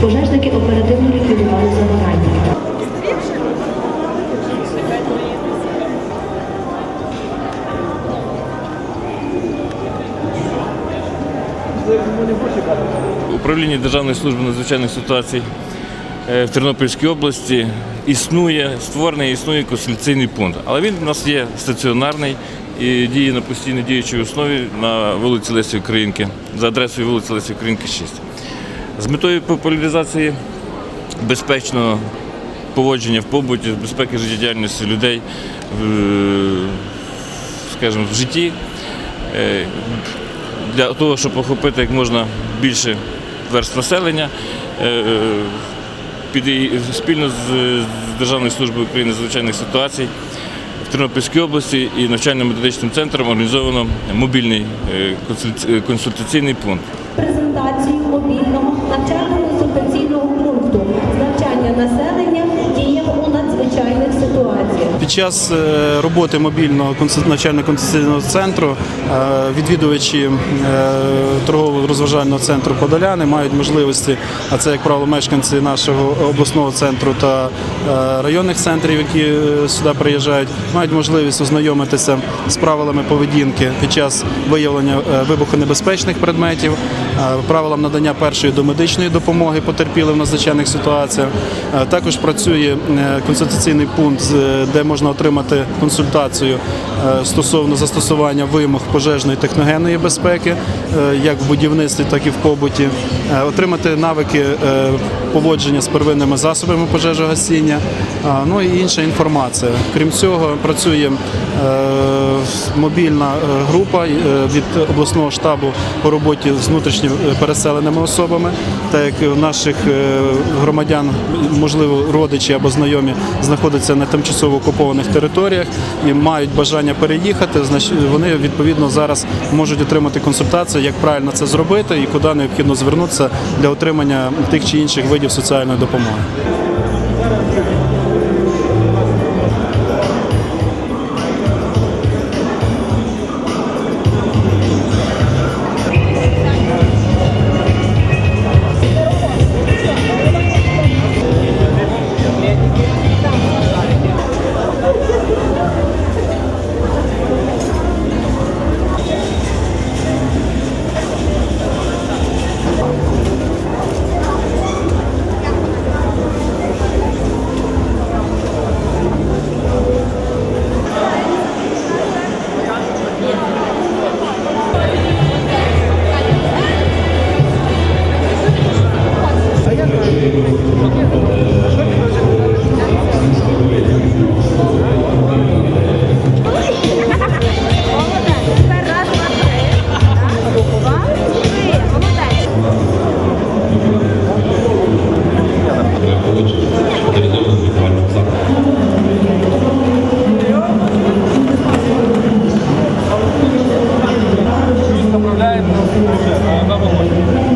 Пожежники оперативно ліквідували загорання. Управління Державної служби надзвичайних ситуацій в Тернопільській області існує, створений існує консультаційний пункт. Але він у нас є стаціонарний і діє на постійно діючій основі на вулиці Лесі Українки за адресою вулиці Лесі Українки 6. З метою популяризації безпечного поводження в побуті, безпеки життєдіяльності людей скажімо, в житті. е, Для того, щоб охопити як можна більше верств населення, е, е, під, спільно з Державною службою України з звичайних ситуацій в Тернопільській області і навчально-методичним центром організовано мобільний е, е, консультаційний пункт. Час е, роботи мобільного консуль- навчально-консультаційного центру е, відвідувачі е, торгово-розважального центру Подоляни мають можливості, а це, як правило, мешканці нашого обласного центру та районних центрів, які сюди приїжджають, мають можливість ознайомитися з правилами поведінки під час виявлення вибухонебезпечних предметів, правилам надання першої домедичної допомоги потерпілим в надзвичайних ситуаціях. Також працює консультаційний пункт, де можна отримати консультацію стосовно застосування вимог пожежної техногенної безпеки, е, як в будівництві, так і в побуті, Е, отримати навики е, поводження з первинними засобами пожежогасіння, ну і інша інформація. Крім цього, працює е, мобільна е, група е, від обласного штабу по роботі з внутрішньо переселеними особами, так як наших е, громадян, можливо, родичі або знайомі знаходяться на тимчасово окупованих територіях і мають бажання переїхати, значить вони відповідно зараз можуть отримати консультацію, як правильно це зробити і куди необхідно звернутися для отримання тих чи інших видів соціальної допомоги.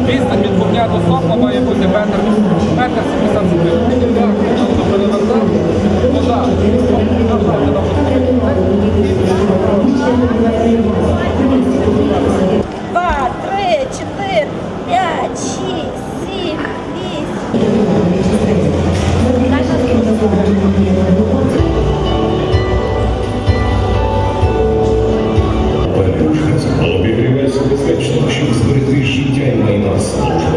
Після відповняти сопла має бути метр. Два, три, чотири, п'ять, шість, сім, вісім. Обігрівайся безпечно, щоб зберегти життя і майна служби.